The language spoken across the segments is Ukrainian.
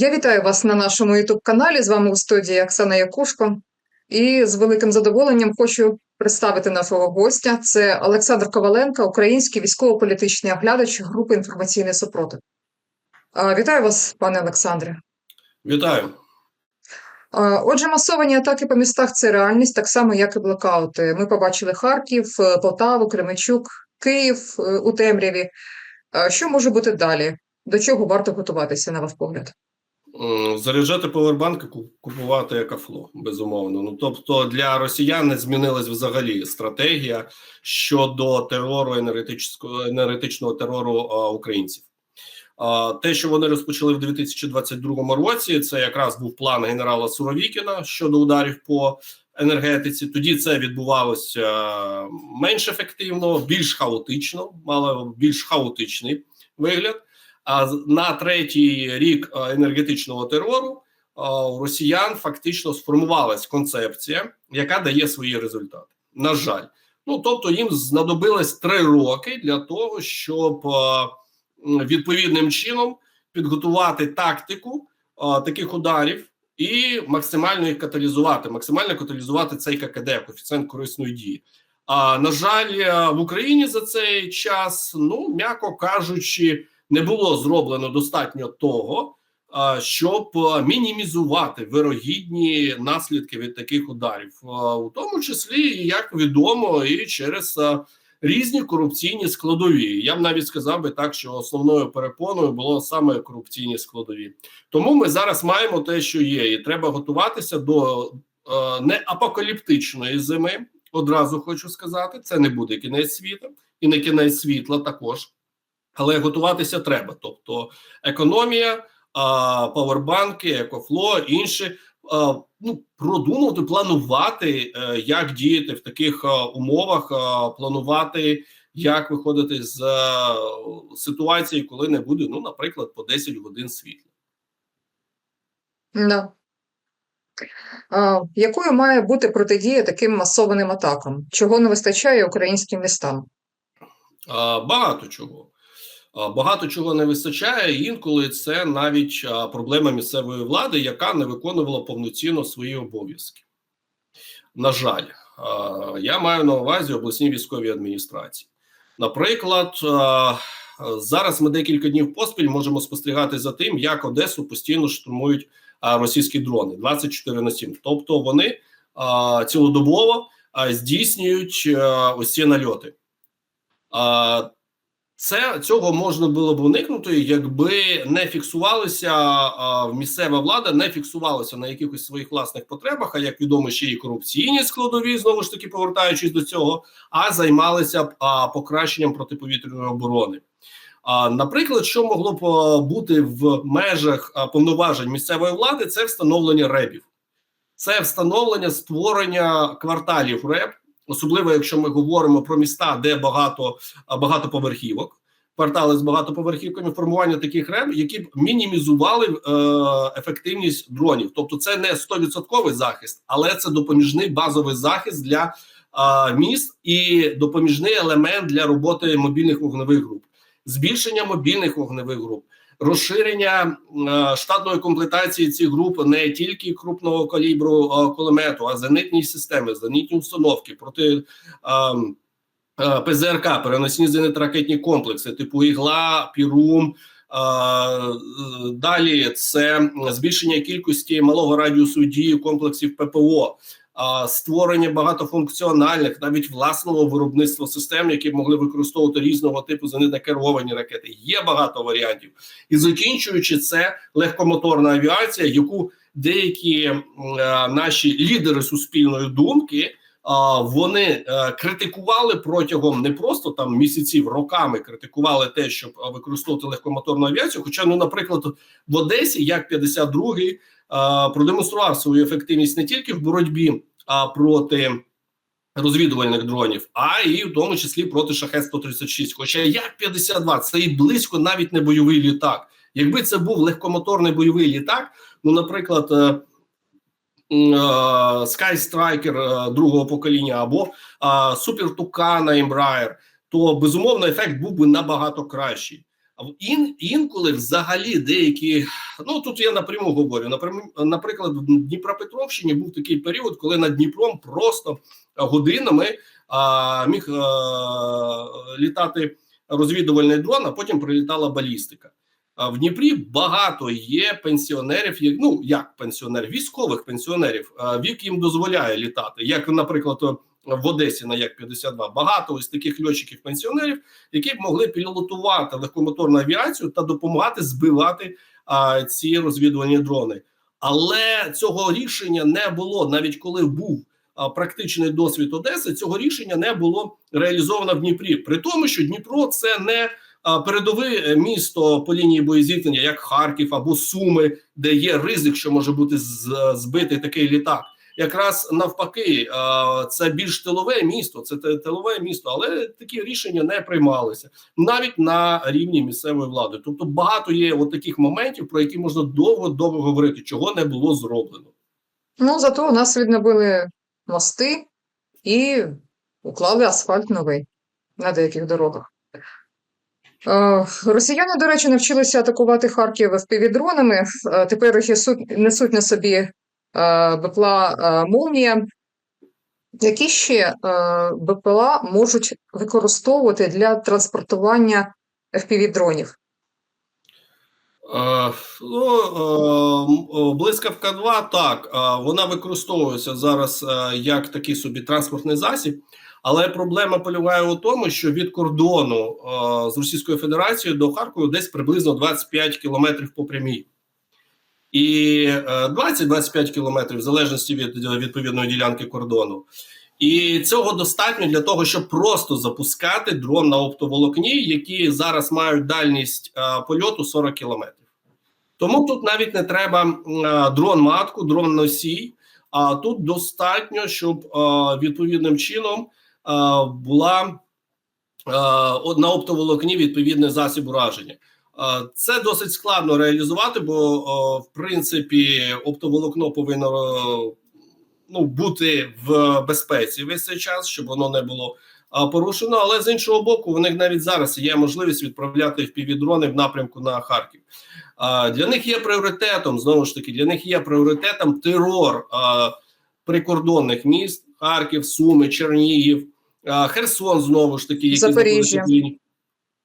Я вітаю вас на нашому youtube каналі. З вами у студії Оксана Якушко. І з великим задоволенням хочу представити нашого гостя. Це Олександр Коваленко, український військово-політичний оглядач групи інформаційний супротив. Вітаю вас, пане Олександре. Вітаю. Отже, масовані атаки по містах це реальність, так само, як і блокаути. Ми побачили Харків, е, Полтаву, Кременчук, Київ е, у темряві. Що може бути далі? До чого варто готуватися, на ваш погляд? Заряджати повербанки, ку- купувати екафло, безумовно. Ну тобто для росіян не змінилась взагалі стратегія щодо терору енергетичного енергетичного терору а, українців. А, те, що вони розпочали в 2022 році, це якраз був план генерала Суровікіна щодо ударів по енергетиці. Тоді це відбувалося менш ефективно, більш хаотично, мало більш хаотичний вигляд. На третій рік е, енергетичного терору е, у росіян фактично сформувалась концепція, яка дає свої результати. На жаль, ну тобто їм знадобилось три роки для того, щоб е, відповідним чином підготувати тактику е, таких ударів і максимально їх каталізувати, максимально каталізувати цей ККД, коефіцієнт корисної дії. А на жаль, е, в Україні за цей час, ну м'яко кажучи, не було зроблено достатньо того, щоб мінімізувати вирогідні наслідки від таких ударів, у тому числі, як відомо, і через різні корупційні складові. Я б навіть сказав би так, що основною перепоною було саме корупційні складові. Тому ми зараз маємо те, що є, і треба готуватися до не апокаліптичної зими. Одразу хочу сказати, це не буде кінець світу і не кінець світла також але готуватися треба. Тобто економія, павербанки, екофло, інші. Ну, продумати, планувати, е, як діяти в таких умовах, планувати, як виходити з ситуації, коли не буде, ну, наприклад, по 10 годин світла. Да. А, Якою має бути протидія таким масованим атакам? Чого не вистачає українським містам? А, Багато чого. Багато чого не вистачає. Інколи це навіть проблема місцевої влади, яка не виконувала повноцінно свої обов'язки. На жаль, я маю на увазі обласні військові адміністрації. Наприклад, зараз ми декілька днів поспіль можемо спостерігати за тим, як Одесу постійно штурмують російські дрони 24 на 7. Тобто вони цілодобово здійснюють ось нальоти. Це цього можна було б уникнути, якби не фіксувалися а, місцева влада, не фіксувалася на якихось своїх власних потребах, а як відомо, ще і корупційні складові, знову ж таки повертаючись до цього, а займалися б а, покращенням протиповітряної оборони. А, наприклад, що могло б бути в межах повноважень місцевої влади, це встановлення ребів, це встановлення створення кварталів реб особливо якщо ми говоримо про міста, де багато багатоповерхівок, квартали з багатоповерхівками, формування таких реб, які б мінімізували е, ефективність дронів. Тобто, це не 100% захист, але це допоміжний базовий захист для е, міст і допоміжний елемент для роботи мобільних вогневих груп, збільшення мобільних вогневих груп. Розширення е, штатної комплектації цих груп не тільки крупного калібру кулемету, а зенитні системи, зенитні установки проти ПЗРК, переносні зенитно-ракетні комплекси, типу ігла, пірум. Е, далі це збільшення кількості малого радіусу дії комплексів ППО. Створення багатофункціональних, навіть власного виробництва систем, які б могли використовувати різного типу зенитно керовані ракети. Є багато варіантів, і закінчуючи це легкомоторна авіація, яку деякі е, наші лідери суспільної думки. Вони е, критикували протягом не просто там місяців, роками критикували те, щоб використовувати легкомоторну авіацію. Хоча, ну, наприклад, в Одесі як 52-й е, продемонстрував свою ефективність не тільки в боротьбі а, проти розвідувальних дронів, а і в тому числі проти шахет 136 Хоча як 52 це і близько навіть не бойовий літак. Якби це був легкомоторний бойовий літак, ну, наприклад, е, е, Sky Striker е, другого покоління або е, Tucana Embraer, то безумовно ефект був би набагато кращий. Ін, інколи взагалі деякі, ну тут я напряму говорю. Наприклад, в Дніпропетровщині був такий період, коли над Дніпром просто годинами а, міг а, літати розвідувальний дрон, а потім прилітала балістика. А в Дніпрі багато є пенсіонерів, є- ну як пенсіонерів, військових пенсіонерів, а, вік їм дозволяє літати, як, наприклад, в Одесі на як 52 Багато ось таких льотчиків пенсіонерів, які б могли пілотувати легкомоторну авіацію та допомагати збивати а, ці розвідувальні дрони. Але цього рішення не було навіть коли був а, практичний досвід Одеси. Цього рішення не було реалізовано в Дніпрі. При тому, що Дніпро це не передове місто по лінії боєзіткнення, як Харків або Суми, де є ризик, що може бути збитий такий літак. Якраз навпаки, це більш тилове місто, це тилове місто, але такі рішення не приймалися навіть на рівні місцевої влади. Тобто багато є от таких моментів, про які можна довго довго говорити, чого не було зроблено. Ну, зато у нас відновили мости і уклали асфальт новий на деяких дорогах. Е, Росіяни, до речі, навчилися атакувати Харків FPV-дронами. Е, Тепер їх несуть, на собі е, БПЛА е, «Молнія». Які ще е, БПЛА можуть використовувати для транспортування FPV-дронів? Е, ну, е, блискавка 2, так, е, вона використовується зараз е, як такий собі транспортний засіб, але проблема полягає у тому, що від кордону е, з Російською Федерацією до Харкова десь приблизно 25 кілометрів по прямій. І е, 20-25 кілометрів в залежності від е, відповідної ділянки кордону. І цього достатньо для того, щоб просто запускати дрон на оптоволокні, які зараз мають дальність е, польоту 40 кілометрів. Тому тут навіть не треба е, дрон-матку, дрон-носій. А тут достатньо, щоб е, відповідним чином е, була е, на оптоволокні відповідний засіб ураження. Е, Це досить складно реалізувати, бо е, в принципі оптоволокно повинно е, ну, бути в безпеці весь цей час, щоб воно не було порушено. Але з іншого боку, у них навіть зараз є можливість відправляти впівдрони в напрямку на Харків. Для них є пріоритетом знову ж таки, для них є пріоритетом терор прикордонних міст: Харків, Суми, Чернігів, Херсон знову ж таки, які Запоріжжя.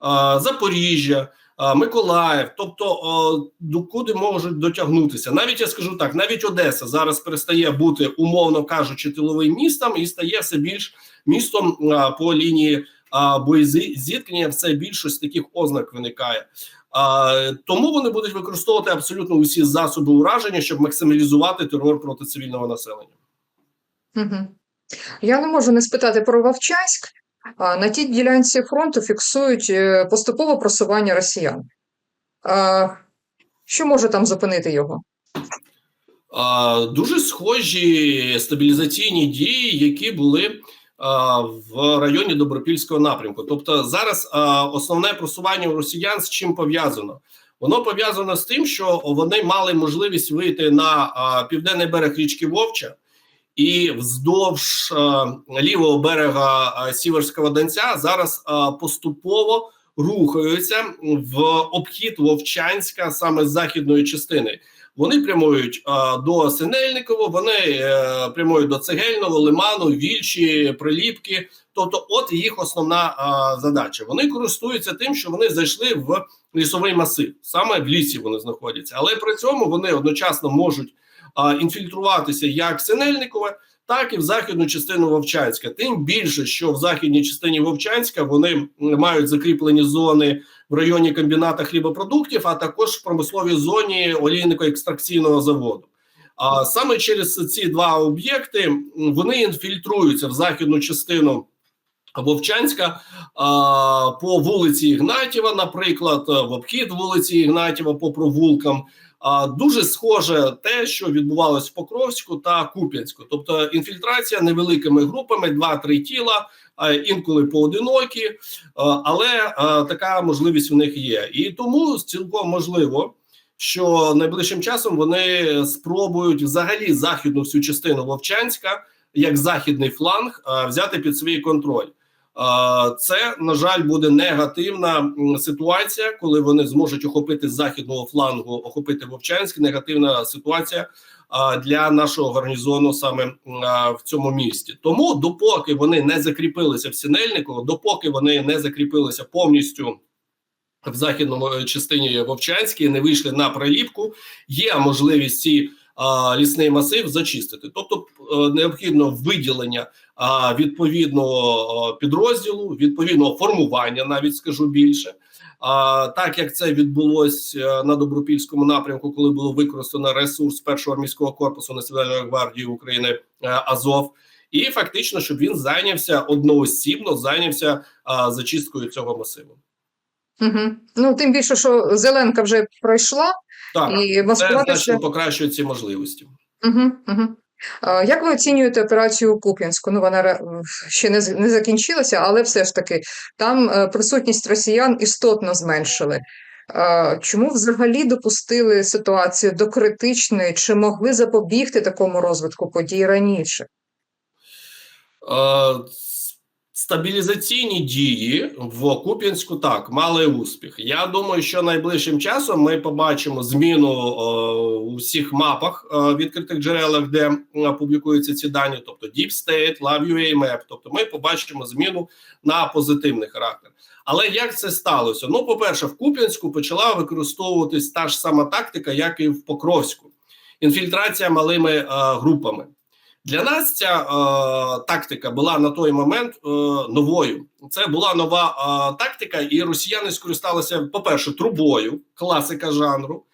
в Запоріжжя, Миколаїв, тобто о, докуди можуть дотягнутися. Навіть я скажу так: навіть Одеса зараз перестає бути, умовно кажучи, тиловим містом і стає все більш містом по лінії боєзіткнення. Все більше таких ознак виникає. А, тому вони будуть використовувати абсолютно усі засоби ураження, щоб максималізувати терор проти цивільного населення. Угу. Я не можу не спитати про Вовчанськ. На тій ділянці фронту фіксують е, поступове просування росіян. Що може там зупинити його? Дуже схожі стабілізаційні дії, які були в районі Добропільського напрямку. Тобто, зараз основне просування росіян з чим пов'язано? Воно пов'язано з тим, що вони мали можливість вийти на південний берег річки Вовча. І вздовж а, лівого берега а, Сіверського Донця зараз а, поступово рухаються в обхід Вовчанська саме з західної частини. Вони прямують до Синельникова, вони е, прямують до Цегельного, Лиману, Вільчі, Приліпки. Тобто, от їх основна задача. Вони користуються тим, що вони зайшли в лісовий масив. Саме в лісі вони знаходяться, але при цьому вони одночасно можуть а, інфільтруватися як Синельникове, так і в західну частину Вовчанська. Тим більше, що в західній частині Вовчанська вони мають закріплені зони в районі комбіната хлібопродуктів, а також в промисловій зоні олійнико-екстракційного заводу. А саме через ці два об'єкти вони інфільтруються в західну частину Вовчанська по вулиці Ігнатєва, наприклад, в обхід вулиці Ігнатєва по провулкам. Дуже схоже те, що відбувалось в Покровську та Куп'янську, тобто інфільтрація невеликими групами, два-три тіла, а, інколи поодинокі, але така можливість у них є, і тому цілком можливо. Що найближчим часом вони спробують взагалі західну всю частину Вовчанська як західний фланг взяти під свій контроль. Це на жаль буде негативна ситуація, коли вони зможуть охопити західного флангу, охопити Вовчанськ. Негативна ситуація для нашого гарнізону саме в цьому місті. Тому, допоки вони не закріпилися в Сінельниково, допоки вони не закріпилися повністю в західному е, частині Вовчанській, не вийшли на приліпку, є можливість ці а, лісний масив зачистити. Тобто необхідно виділення відповідного е, підрозділу, відповідного формування, навіть скажу більше. А, так як це відбулося на добропільському напрямку, коли було використано ресурс першого армійського корпусу Національної гвардії України е, Азов, і фактично, щоб він зайнявся одноосібно, зайнявся а, зачисткою цього масиву. Угу. Ну, тим більше, що Зеленка вже пройшла, Так, і це значно покращує ці можливості. Угу, угу. Як ви оцінюєте операцію Куп'янську? Ну, вона ще не, закінчилася, але все ж таки там е, присутність росіян істотно зменшили. Е, Чому взагалі допустили ситуацію до критичної? Чи могли запобігти такому розвитку подій раніше? Стабілізаційні дії в Куп'янську так мали успіх. Я думаю, що найближчим часом ми побачимо зміну е, у всіх мапах е, відкритих джерелах, де е, публікуються ці дані, тобто Deep State, LoveUA Map. Тобто, ми побачимо зміну на позитивний характер. Але як це сталося? Ну, по-перше, в Куп'янську почала використовуватись та ж сама тактика, як і в Покровську. Інфільтрація малими групами. Для нас ця е, тактика була на той момент е, новою. Це була нова е, тактика, і росіяни скористалися, по-перше, трубою, класика жанру.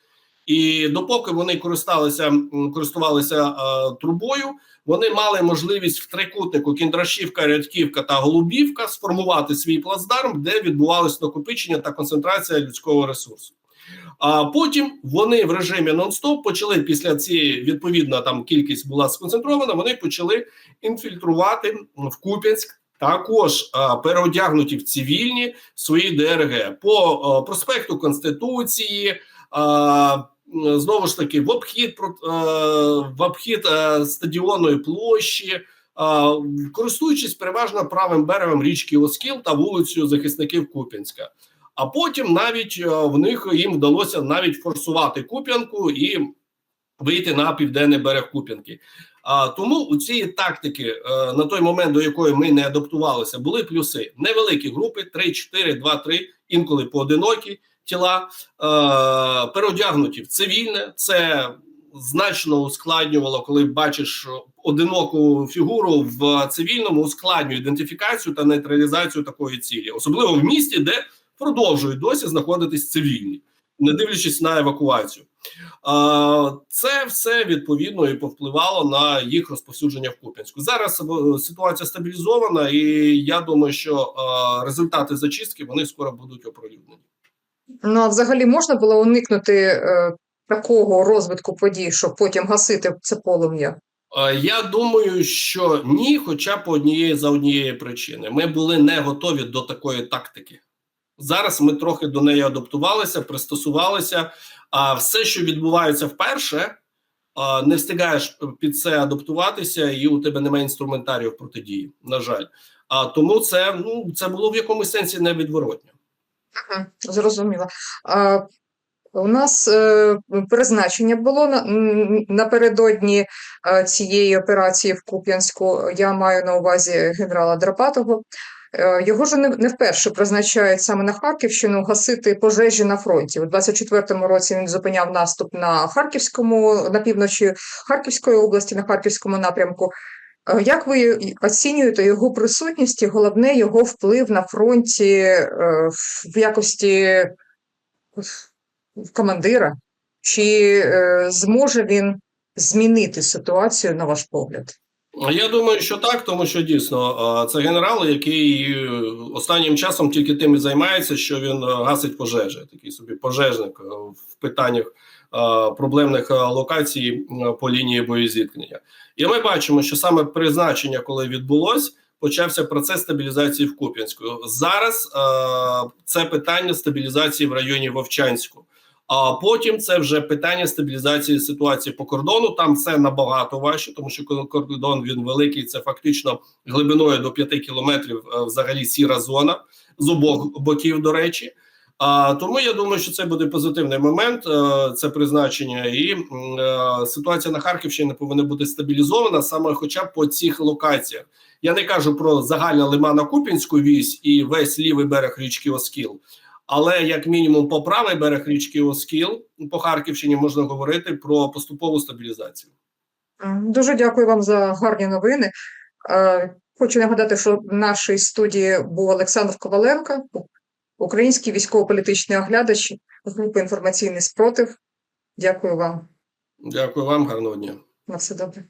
І допоки вони користалися, користувалися е, трубою, вони мали можливість в трикутнику Кіндрашівка, Рядківка та Голубівка сформувати свій плацдарм, де відбувалось накопичення та концентрація людського ресурсу. А потім вони в режимі нон-стоп почали після цієї відповідна там кількість була сконцентрована. Вони почали інфільтрувати в Куп'янськ. Також а, переодягнуті в цивільні свої ДРГ по а, проспекту Конституції, а, знову ж таки в обхід а, в обхід а, стадіонної площі, а, користуючись переважно правим берегом річки Оскіл та вулицею захисників Куп'янська. А потім навіть е, в них їм вдалося навіть форсувати Куп'янку і вийти на південний берег Куп'янки. А тому у цієї тактики е, на той момент, до якої ми не адаптувалися, були плюси. Невеликі групи: 3, 4, 2, 3, інколи поодинокі тіла, е, переодягнуті в цивільне. Це значно ускладнювало, коли бачиш одиноку фігуру в цивільному, ускладнює ідентифікацію та нейтралізацію такої цілі, особливо в місті, де продовжують досі знаходитись цивільні, не дивлячись на евакуацію. Це все відповідно і повпливало на їх розповсюдження в Куп'янську. Зараз е, ситуація стабілізована, і я думаю, що е, результати зачистки вони скоро будуть оприлюднені. Ну, а взагалі можна було уникнути е, такого розвитку подій, щоб потім гасити це полум'я? Я думаю, що ні, хоча б однієї за однієї причини. Ми були не готові до такої тактики. Зараз ми трохи до неї адаптувалися, пристосувалися. А все, що відбувається вперше, не встигаєш під це адаптуватися, і у тебе немає інструментаріїв протидії. На жаль, а тому це ну це було в якомусь сенсі невідворотньо. Зрозуміло. А, у нас е, призначення було на, напередодні е, цієї операції в Куп'янську. Я маю на увазі генерала Драпатого. Е, Його ж не, вперше призначають саме на Харківщину гасити пожежі на фронті. У 24-му році він зупиняв наступ на Харківському, на півночі Харківської області, на Харківському напрямку. Е, Як ви оцінюєте його присутність і головне його вплив на фронті е, в якості командира? Чи зможе він змінити ситуацію, на ваш погляд? Я думаю, що так, тому що дійсно це генерал, який е, останнім часом тільки тим і займається, що він е, гасить пожежі, такий собі пожежник е, в питаннях проблемних локацій по лінії боєзіткнення. І ми бачимо, що саме призначення, коли відбулось, почався процес стабілізації в Куп'янську. Зараз це питання стабілізації в районі Вовчанську. А потім це вже питання стабілізації ситуації по кордону. Там все набагато важче, тому що кордон він великий. Це фактично глибиною до 5 кілометрів. е, Взагалі сіра зона з обох боків. До речі. А тому я думаю, що це буде позитивний момент. е, Це призначення, і е, ситуація на Харківщині повинна бути стабілізована саме, хоча б по цих локаціях. Я не кажу про загальне лимана Купінську вісь і весь лівий берег річки Оскіл. Але як мінімум по правий берег річки Оскіл по Харківщині можна говорити про поступову стабілізацію. Е, Дуже дякую вам за гарні новини. Е, Хочу нагадати, що в нашій студії був Олександр Коваленко, український військово-політичний оглядач групи інформаційний спротив. Дякую вам. Дякую вам, гарного дня. На все добре.